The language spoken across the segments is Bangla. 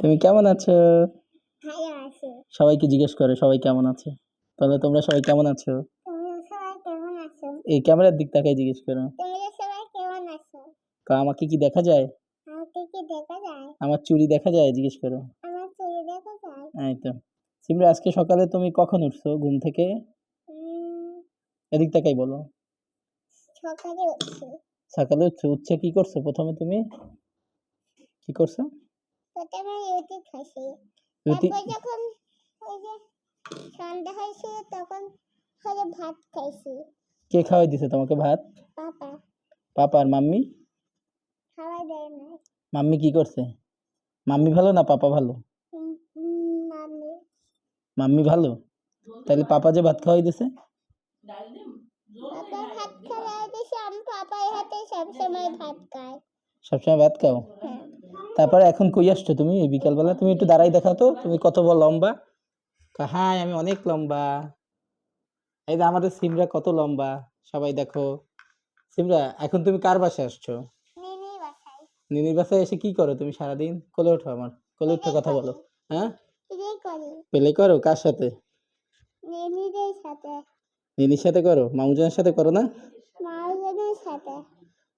তুমি কেমন আছো? সবাইকে জিজ্ঞেস করে সবাই কেমন আছে? তাহলে তোমরা সবাই কেমন আছো? এই ক্যামেরার দিক তাকাই জিজ্ঞেস করো। কা আমাকে কি দেখা যায়? আমার চুরি দেখা যায়? জিজ্ঞেস করো। এই তো। সিমরা আজকে সকালে তুমি কখন উঠছো ঘুম থেকে? এদিক তাকাই বলো। সকালে উঠছি। সকালে উঠছো উঠছে কি করছ প্রথমে তুমি? কি করছ? প্রথমে রুটি খাইছি। রুটি তারপর যখন ওই যে সন্ধ্যা হয়েছিল তখন হলে ভাত খাইছি। কে খাওয়াই দিছে তোমাকে ভাত? পাপা। পাপা আর মাম্মি? খাওয়াই দেয় না মাম্মি কি করছে? মাম্মি ভালো না পাপা ভালো? মাম্মি। মাম্মি ভালো? তাহলে পাপা যে ভাত খাওয়াই দিছে? পাপা ভাত খাওয়াই দিছে আমি পাপার হাতে সবসময় ভাত খাই। সবসময় ভাত খাও? হ্যাঁ। তারপরে এখন কই আসছো তুমি? এই বিকালবেলা তুমি একটু দাঁড়াই দেখাও তো। তুমি কত বড় লম্বা? হ্যাঁ আমি অনেক লম্বা। এই যে আমাদের সিমরা কত লম্বা? সবাই দেখো। সিমরা এখন তুমি কার বাসায় আসছো? নিনির বাসায় এসে কি করো তুমি সারাদিন? কোলে ওঠো আমার। কোলে উঠে কথা বলো। হ্যাঁ? পেলে করো কার সাথে? নিনির সাথে করো। মামুজনের সাথে করো না?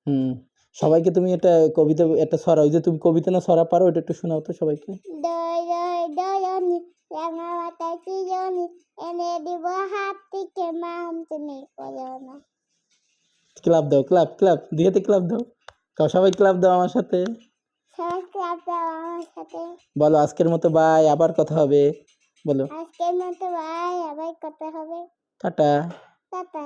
হুম। সবাইকে তুমি একটা কবিতা একটা ছড়া ওই যে তুমি কবিতা না ছড়া পারো ওটা একটু শোনাও তো সবাইকে। ক্লাব দাও ক্লাব ক্লাব দিয়েতে ক্লাব দাও। কাও সবাই ক্লাব দাও আমার সাথে। বলো আজকের মতো বাই আবার কথা হবে। বলো। আজকের মতো ভাই আবার কথা হবে। টাটা। টাটা।